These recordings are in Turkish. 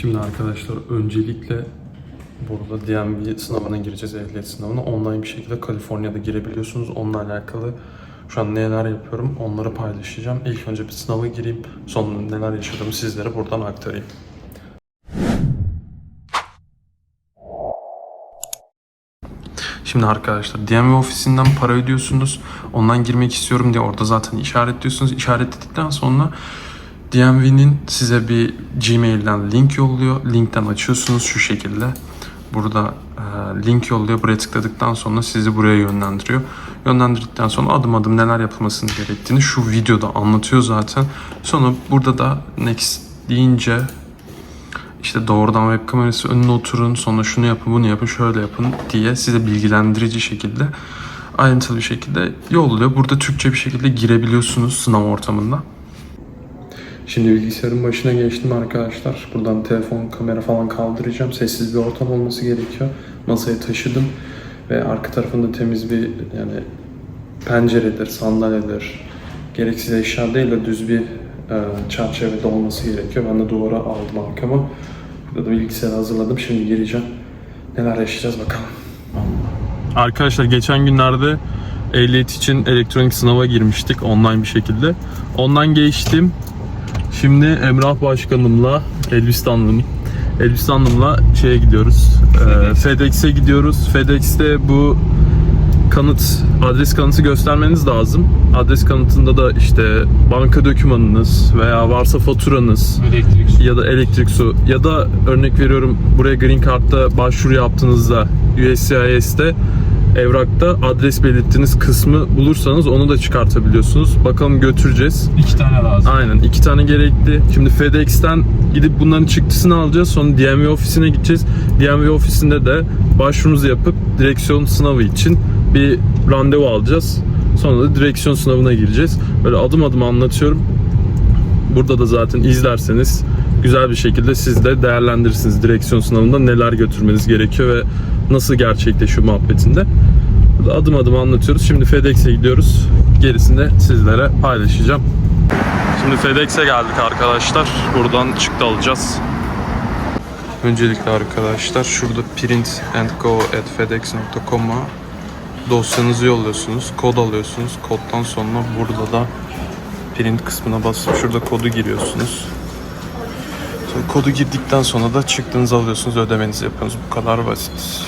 Şimdi arkadaşlar öncelikle burada DMV sınavına gireceğiz, ehliyet sınavına. Online bir şekilde Kaliforniya'da girebiliyorsunuz. Onunla alakalı şu an neler yapıyorum onları paylaşacağım. İlk önce bir sınava gireyim. Sonra neler yaşadığımı sizlere buradan aktarayım. Şimdi arkadaşlar DMV ofisinden para ödüyorsunuz. Ondan girmek istiyorum diye orada zaten işaretliyorsunuz. İşaretledikten sonra DMV'nin size bir Gmail'den link yolluyor. Linkten açıyorsunuz şu şekilde. Burada e, link yolluyor. Buraya tıkladıktan sonra sizi buraya yönlendiriyor. Yönlendirdikten sonra adım adım neler yapılmasını gerektiğini şu videoda anlatıyor zaten. Sonra burada da next deyince işte doğrudan web kamerası önüne oturun, sonra şunu yapın, bunu yapın, şöyle yapın diye size bilgilendirici şekilde ayrıntılı bir şekilde yolluyor. Burada Türkçe bir şekilde girebiliyorsunuz sınav ortamında. Şimdi bilgisayarın başına geçtim arkadaşlar. Buradan telefon, kamera falan kaldıracağım. Sessiz bir ortam olması gerekiyor. Masaya taşıdım ve arka tarafında temiz bir yani penceredir, sandalyedir, gereksiz eşya değil de düz bir e, çerçevede olması gerekiyor. Ben de duvara aldım arkama. Burada da bilgisayarı hazırladım. Şimdi gireceğim. Neler yaşayacağız bakalım. Arkadaşlar geçen günlerde ehliyet için elektronik sınava girmiştik online bir şekilde. Ondan geçtim. Şimdi Emrah Başkanımla, Elbistanlım, Elbistanlımla şeye gidiyoruz. Ee, FedEx'e gidiyoruz. FedEx'te bu kanıt, adres kanıtı göstermeniz lazım. Adres kanıtında da işte banka dokümanınız veya varsa faturanız Elektrik su. ya da elektrik su ya da örnek veriyorum buraya Green Card'da başvuru yaptığınızda USCIS'te evrakta adres belirttiğiniz kısmı bulursanız onu da çıkartabiliyorsunuz. Bakalım götüreceğiz. İki tane lazım. Aynen iki tane gerekli. Şimdi FedEx'ten gidip bunların çıktısını alacağız. Sonra DMV ofisine gideceğiz. DMV ofisinde de başvurumuzu yapıp direksiyon sınavı için bir randevu alacağız. Sonra da direksiyon sınavına gireceğiz. Böyle adım adım anlatıyorum. Burada da zaten izlerseniz güzel bir şekilde siz de değerlendirirsiniz direksiyon sınavında neler götürmeniz gerekiyor ve nasıl gerçekleşiyor muhabbetinde. Adım adım anlatıyoruz. Şimdi FedEx'e gidiyoruz. Gerisini sizlere paylaşacağım. Şimdi FedEx'e geldik arkadaşlar. Buradan çıktı alacağız. Öncelikle arkadaşlar şurada print and go at fedex.com'a dosyanızı yolluyorsunuz. Kod alıyorsunuz. Koddan sonra burada da print kısmına basıp şurada kodu giriyorsunuz. Sonra kodu girdikten sonra da çıktığınızı alıyorsunuz. Ödemenizi yapıyorsunuz. Bu kadar basit.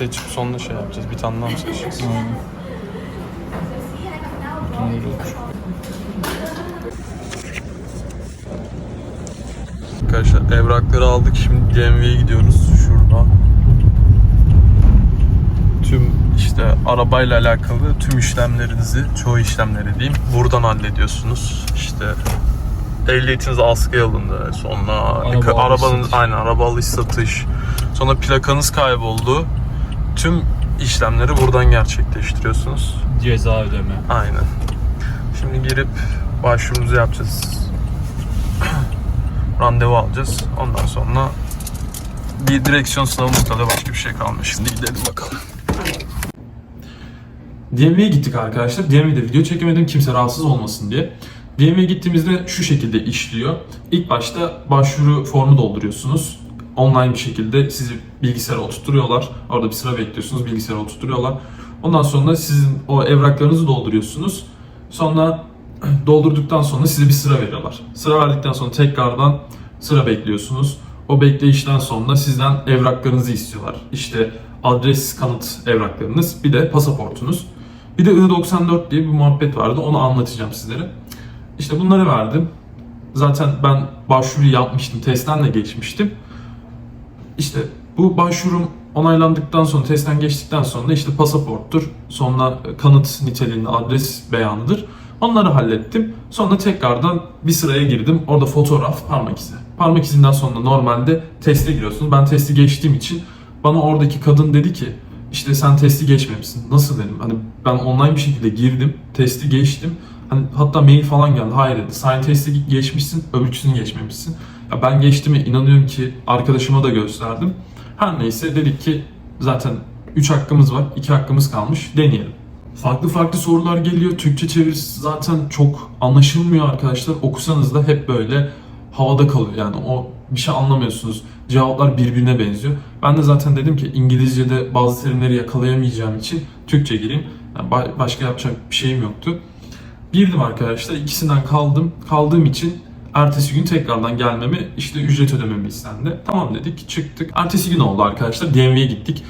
Seçip sonra şey yapacağız. Bir tane daha mı seçeceğiz? Öyle olur. Arkadaşlar evrakları aldık. Şimdi DMV'ye gidiyoruz. Şurada. Tüm işte arabayla alakalı tüm işlemlerinizi, çoğu işlemleri diyeyim, buradan hallediyorsunuz. İşte ehliyetiniz askıya alındı. Sonra Araba arabanız alış satış. aynen araba alış satış. Sonra plakanız kayboldu. Tüm işlemleri buradan gerçekleştiriyorsunuz. Ceza ödeme. Aynen. Şimdi girip başvurumuzu yapacağız. Randevu alacağız. Ondan sonra bir direksiyon sınavımız kalıyor. Başka bir şey kalmıyor. Şimdi gidelim bakalım. DMV'ye gittik arkadaşlar. DMV'de video çekemedim kimse rahatsız olmasın diye. DMV'ye gittiğimizde şu şekilde işliyor. İlk başta başvuru formu dolduruyorsunuz. Online bir şekilde sizi bilgisayara oturtuyorlar. Orada bir sıra bekliyorsunuz. Bilgisayara oturtuyorlar. Ondan sonra sizin o evraklarınızı dolduruyorsunuz. Sonra doldurduktan sonra size bir sıra veriyorlar. Sıra verdikten sonra tekrardan sıra bekliyorsunuz. O bekleyişten sonra sizden evraklarınızı istiyorlar. İşte adres kanıt evraklarınız, bir de pasaportunuz. Bir de I-94 diye bir muhabbet vardı. Onu anlatacağım sizlere. İşte bunları verdim. Zaten ben başvuruyu yapmıştım. Testten de geçmiştim. İşte bu başvurum onaylandıktan sonra, testten geçtikten sonra işte pasaporttur, sonra kanıt niteliğinde adres beyanıdır. Onları hallettim. Sonra tekrardan bir sıraya girdim. Orada fotoğraf, parmak izi. Parmak izinden sonra normalde teste giriyorsunuz. Ben testi geçtiğim için bana oradaki kadın dedi ki işte sen testi geçmemişsin. Nasıl dedim? Hani ben online bir şekilde girdim, testi geçtim. Hani hatta mail falan geldi. Hayır dedi. Sen testi geçmişsin, öbürküsünü geçmemişsin. Ben geçtiğime inanıyorum ki arkadaşıma da gösterdim. Her neyse dedik ki zaten 3 hakkımız var, 2 hakkımız kalmış. Deneyelim. farklı farklı sorular geliyor. Türkçe çevirisi zaten çok anlaşılmıyor arkadaşlar. Okusanız da hep böyle havada kalıyor. Yani o bir şey anlamıyorsunuz. Cevaplar birbirine benziyor. Ben de zaten dedim ki İngilizce'de bazı terimleri yakalayamayacağım için Türkçe gireyim. Yani ba- başka yapacak bir şeyim yoktu. Girdim arkadaşlar. ikisinden kaldım. Kaldığım için ertesi gün tekrardan gelmemi işte ücret ödememi istendi. Tamam dedik çıktık. Ertesi gün oldu arkadaşlar. DMV'ye gittik.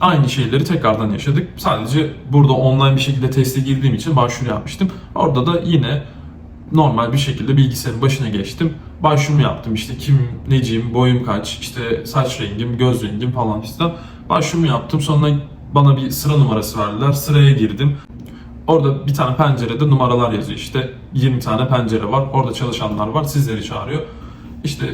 Aynı şeyleri tekrardan yaşadık. Sadece burada online bir şekilde teste girdiğim için başvuru yapmıştım. Orada da yine normal bir şekilde bilgisayarın başına geçtim. Başvurumu yaptım işte kim, neciyim, boyum kaç, işte saç rengim, göz rengim falan filan. Başvurumu yaptım. Sonra bana bir sıra numarası verdiler. Sıraya girdim. Orada bir tane pencerede numaralar yazıyor işte. 20 tane pencere var. Orada çalışanlar var. Sizleri çağırıyor. İşte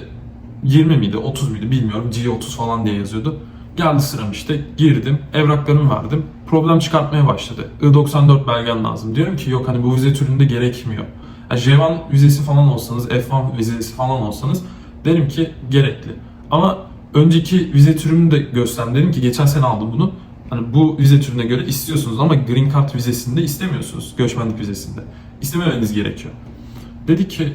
20 miydi 30 muydu bilmiyorum. G30 falan diye yazıyordu. Geldi sıram işte. Girdim. Evraklarımı verdim. Problem çıkartmaya başladı. I94 belgen lazım. Diyorum ki yok hani bu vize türünde gerekmiyor. Yani J1 vizesi falan olsanız F1 vizesi falan olsanız derim ki gerekli. Ama önceki vize türümü de gösterdim. Dedim ki geçen sene aldım bunu Hani bu vize türüne göre istiyorsunuz ama Green Card vizesinde istemiyorsunuz. Göçmenlik vizesinde. İstememeniz gerekiyor. Dedi ki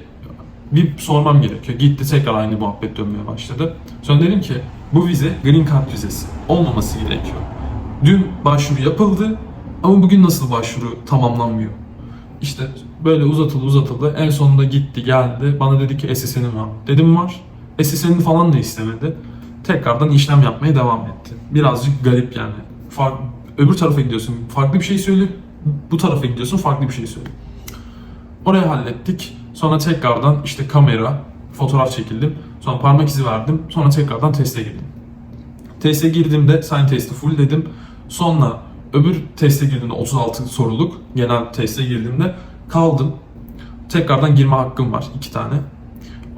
bir sormam gerekiyor. Gitti tekrar aynı muhabbet dönmeye başladı. Sonra dedim ki bu vize Green Card vizesi. Olmaması gerekiyor. Dün başvuru yapıldı ama bugün nasıl başvuru tamamlanmıyor? İşte böyle uzatıldı uzatıldı. En sonunda gitti geldi. Bana dedi ki SSN'im var. Dedim var. SSN'ini falan da istemedi. Tekrardan işlem yapmaya devam etti. Birazcık garip yani. Fark, öbür tarafa gidiyorsun. Farklı bir şey söyle. Bu tarafa gidiyorsun. Farklı bir şey söyle. Orayı hallettik. Sonra tekrardan işte kamera, fotoğraf çekildim. Sonra parmak izi verdim. Sonra tekrardan teste girdim. Teste girdiğimde sign testi full dedim. Sonra öbür teste girdiğimde 36 soruluk genel teste girdiğimde kaldım. Tekrardan girme hakkım var iki tane.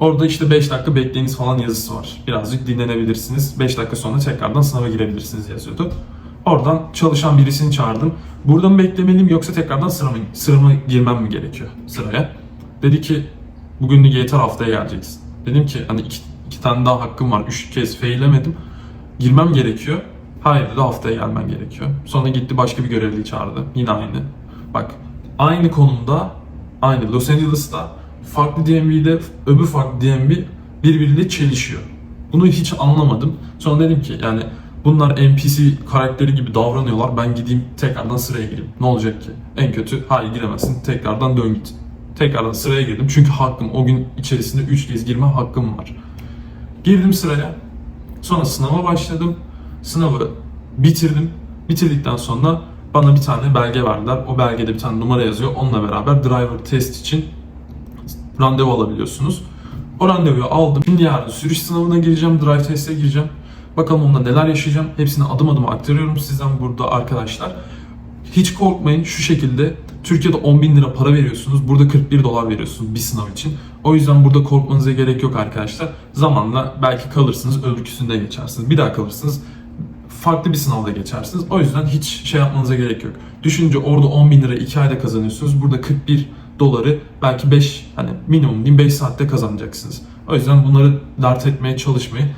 Orada işte 5 dakika bekleyiniz falan yazısı var. Birazcık dinlenebilirsiniz. 5 dakika sonra tekrardan sınava girebilirsiniz yazıyordu. Oradan çalışan birisini çağırdım. Burada mı beklemeliyim yoksa tekrardan sırama, sırama girmem mi gerekiyor sıraya? Dedi ki bugünlük yeter haftaya geleceksin. Dedim ki hani iki, iki tane daha hakkım var. Üç kez feylemedim. Girmem gerekiyor. Hayır dedi haftaya gelmen gerekiyor. Sonra gitti başka bir görevliyi çağırdı. Yine aynı. Bak aynı konumda aynı Los Angeles'ta farklı DMV'de öbür farklı DMV birbiriyle çelişiyor. Bunu hiç anlamadım. Sonra dedim ki yani bunlar NPC karakteri gibi davranıyorlar. Ben gideyim tekrardan sıraya gireyim. Ne olacak ki? En kötü hayır giremezsin. Tekrardan dön git. Tekrardan sıraya girdim. Çünkü hakkım o gün içerisinde 3 kez girme hakkım var. Girdim sıraya. Sonra sınava başladım. Sınavı bitirdim. Bitirdikten sonra bana bir tane belge verdiler. O belgede bir tane numara yazıyor. Onunla beraber driver test için randevu alabiliyorsunuz. O randevuyu aldım. Şimdi yarın sürüş sınavına gireceğim, drive test'e gireceğim. Bakalım onda neler yaşayacağım. Hepsini adım adım aktarıyorum sizden burada arkadaşlar. Hiç korkmayın şu şekilde Türkiye'de 10 bin lira para veriyorsunuz. Burada 41 dolar veriyorsunuz bir sınav için. O yüzden burada korkmanıza gerek yok arkadaşlar. Zamanla belki kalırsınız, öbürküsünde geçersiniz. Bir daha kalırsınız, farklı bir sınavda geçersiniz. O yüzden hiç şey yapmanıza gerek yok. Düşünce orada 10 bin lira 2 ayda kazanıyorsunuz. Burada 41 doları belki 5 hani minimum diyeyim 5 saatte kazanacaksınız. O yüzden bunları dert etmeye çalışmayın.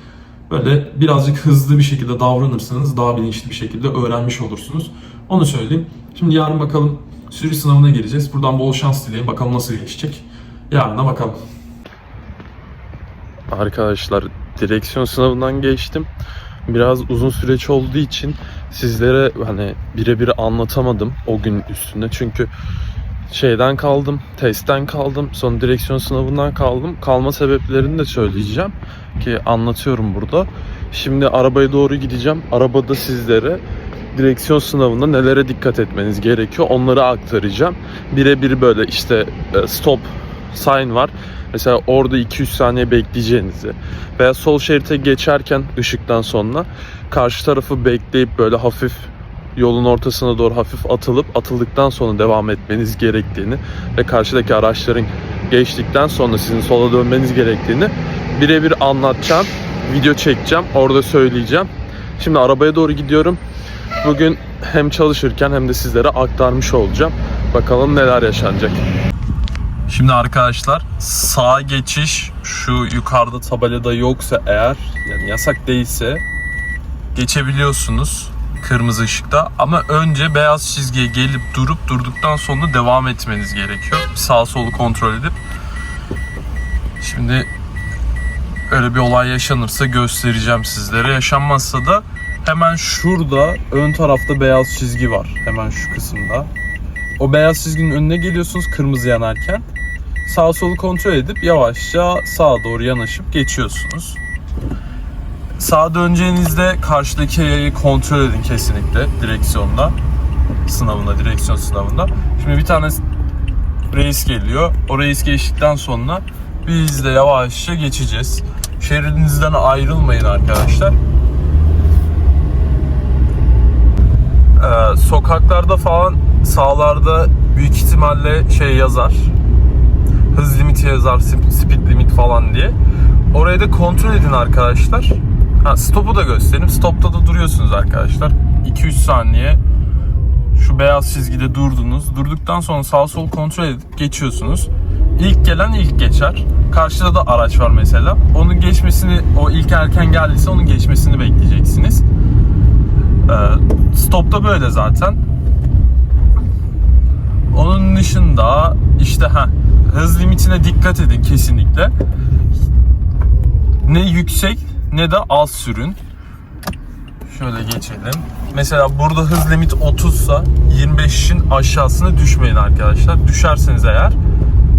Böyle birazcık hızlı bir şekilde davranırsanız daha bilinçli bir şekilde öğrenmiş olursunuz. Onu söyleyeyim. Şimdi yarın bakalım sürüş sınavına gireceğiz. Buradan bol şans dileyin. Bakalım nasıl geçecek. Yarına bakalım. Arkadaşlar direksiyon sınavından geçtim. Biraz uzun süreç olduğu için sizlere hani birebir anlatamadım o gün üstünde. Çünkü şeyden kaldım, testten kaldım, sonra direksiyon sınavından kaldım. Kalma sebeplerini de söyleyeceğim ki anlatıyorum burada. Şimdi arabaya doğru gideceğim. Arabada sizlere direksiyon sınavında nelere dikkat etmeniz gerekiyor onları aktaracağım. Birebir böyle işte e, stop sign var. Mesela orada 200 saniye bekleyeceğinizi veya sol şerite geçerken ışıktan sonra karşı tarafı bekleyip böyle hafif yolun ortasına doğru hafif atılıp atıldıktan sonra devam etmeniz gerektiğini ve karşıdaki araçların geçtikten sonra sizin sola dönmeniz gerektiğini birebir anlatacağım. Video çekeceğim. Orada söyleyeceğim. Şimdi arabaya doğru gidiyorum. Bugün hem çalışırken hem de sizlere aktarmış olacağım. Bakalım neler yaşanacak. Şimdi arkadaşlar sağ geçiş şu yukarıda tabelada yoksa eğer yani yasak değilse geçebiliyorsunuz. Kırmızı ışıkta ama önce beyaz çizgiye gelip durup durduktan sonra devam etmeniz gerekiyor. Sağ solu kontrol edip. Şimdi öyle bir olay yaşanırsa göstereceğim sizlere. Yaşanmazsa da hemen şurada ön tarafta beyaz çizgi var. Hemen şu kısımda. O beyaz çizginin önüne geliyorsunuz kırmızı yanarken. Sağ solu kontrol edip yavaşça sağa doğru yanaşıp geçiyorsunuz. Sağa döneceğinizde karşıdaki yayayı kontrol edin kesinlikle direksiyonda. Sınavında, direksiyon sınavında. Şimdi bir tane reis geliyor. O reis geçtikten sonra biz de yavaşça geçeceğiz. Şeridinizden ayrılmayın arkadaşlar. Ee, sokaklarda falan sağlarda büyük ihtimalle şey yazar. Hız limiti yazar, sp- speed limit falan diye. Orayı da kontrol edin arkadaşlar. Ha, stop'u da göstereyim. Stop'ta da duruyorsunuz arkadaşlar. 2-3 saniye şu beyaz çizgide durdunuz. Durduktan sonra sağ sol kontrol edip geçiyorsunuz. İlk gelen ilk geçer. Karşıda da araç var mesela. Onun geçmesini, o ilk erken geldiyse onun geçmesini bekleyeceksiniz. Ee, stopta böyle zaten. Onun dışında işte ha hız limitine dikkat edin kesinlikle. Ne yüksek ne de az sürün. Şöyle geçelim. Mesela burada hız limit 30 sa 25'in aşağısına düşmeyin arkadaşlar. Düşerseniz eğer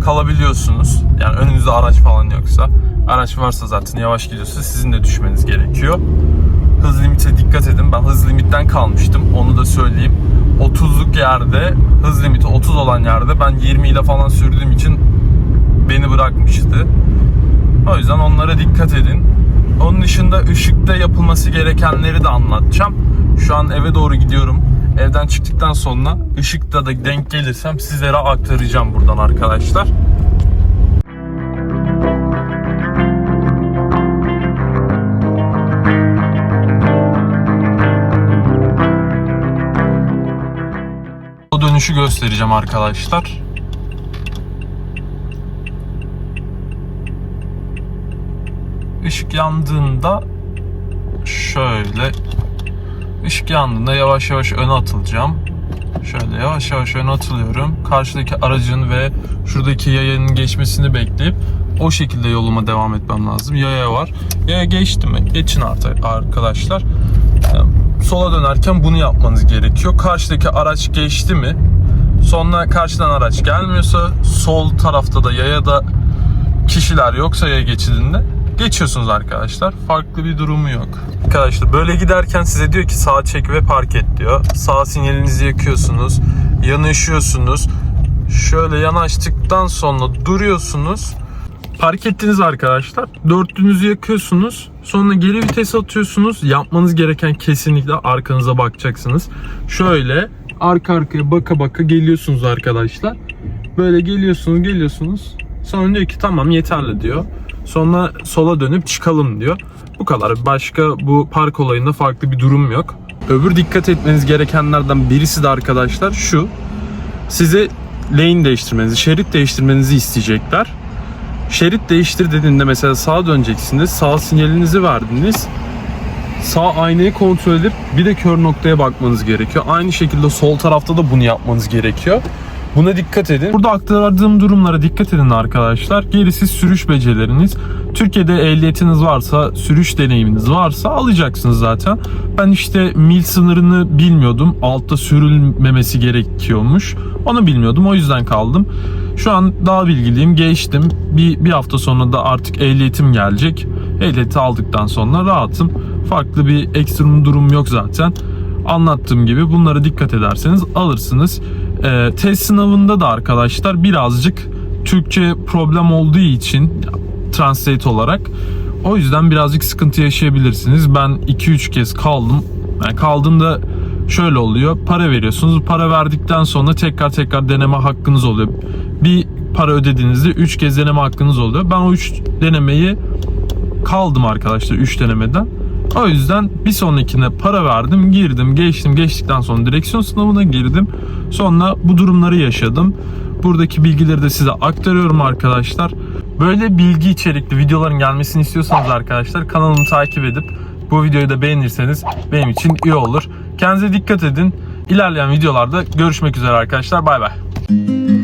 kalabiliyorsunuz. Yani önünüzde araç falan yoksa. Araç varsa zaten yavaş gidiyorsa sizin de düşmeniz gerekiyor. Hız limite dikkat edin. Ben hız limitten kalmıştım. Onu da söyleyeyim. 30'luk yerde hız limiti 30 olan yerde ben 20 ile falan sürdüğüm için beni bırakmıştı. O yüzden onlara dikkat edin. Onun dışında ışıkta yapılması gerekenleri de anlatacağım. Şu an eve doğru gidiyorum. Evden çıktıktan sonra ışıkta da denk gelirsem sizlere aktaracağım buradan arkadaşlar. O dönüşü göstereceğim arkadaşlar. Işık yandığında şöyle ışık yandığında yavaş yavaş öne atılacağım. Şöyle yavaş yavaş öne atılıyorum. Karşıdaki aracın ve şuradaki yayanın geçmesini bekleyip o şekilde yoluma devam etmem lazım. Yaya var. Yaya geçti mi? Geçin artık arkadaşlar. Yani Sola dönerken bunu yapmanız gerekiyor. Karşıdaki araç geçti mi? Sonra karşıdan araç gelmiyorsa sol tarafta da yaya da kişiler yoksa yaya geçidinde geçiyorsunuz arkadaşlar. Farklı bir durumu yok. Arkadaşlar böyle giderken size diyor ki sağa çek ve park et diyor. Sağ sinyalinizi yakıyorsunuz. Yanaşıyorsunuz. Şöyle yanaştıktan sonra duruyorsunuz. Park ettiniz arkadaşlar. Dörtlünüzü yakıyorsunuz. Sonra geri vites atıyorsunuz. Yapmanız gereken kesinlikle arkanıza bakacaksınız. Şöyle arka arkaya baka baka geliyorsunuz arkadaşlar. Böyle geliyorsunuz geliyorsunuz. Sonra diyor ki tamam yeterli diyor. Sonra sola dönüp çıkalım diyor. Bu kadar. Başka bu park olayında farklı bir durum yok. Öbür dikkat etmeniz gerekenlerden birisi de arkadaşlar şu. Size lane değiştirmenizi, şerit değiştirmenizi isteyecekler. Şerit değiştir dediğinde mesela sağa döneceksiniz. Sağ sinyalinizi verdiniz. Sağ aynayı kontrol edip bir de kör noktaya bakmanız gerekiyor. Aynı şekilde sol tarafta da bunu yapmanız gerekiyor. Buna dikkat edin. Burada aktardığım durumlara dikkat edin arkadaşlar. Gerisi sürüş becerileriniz. Türkiye'de ehliyetiniz varsa, sürüş deneyiminiz varsa alacaksınız zaten. Ben işte mil sınırını bilmiyordum. Altta sürülmemesi gerekiyormuş. Onu bilmiyordum. O yüzden kaldım. Şu an daha bilgiliyim. Geçtim. Bir, bir hafta sonra da artık ehliyetim gelecek. Ehliyeti aldıktan sonra rahatım. Farklı bir ekstrem durum yok zaten anlattığım gibi bunlara dikkat ederseniz alırsınız. Ee, test sınavında da arkadaşlar birazcık Türkçe problem olduğu için translate olarak o yüzden birazcık sıkıntı yaşayabilirsiniz. Ben 2-3 kez kaldım. Yani kaldığımda şöyle oluyor. Para veriyorsunuz. Para verdikten sonra tekrar tekrar deneme hakkınız oluyor. Bir para ödediğinizde 3 kez deneme hakkınız oluyor. Ben o 3 denemeyi kaldım arkadaşlar 3 denemeden. O yüzden bir sonrakine para verdim, girdim, geçtim. Geçtikten sonra direksiyon sınavına girdim. Sonra bu durumları yaşadım. Buradaki bilgileri de size aktarıyorum arkadaşlar. Böyle bilgi içerikli videoların gelmesini istiyorsanız arkadaşlar kanalımı takip edip bu videoyu da beğenirseniz benim için iyi olur. Kendinize dikkat edin. İlerleyen videolarda görüşmek üzere arkadaşlar. Bay bay.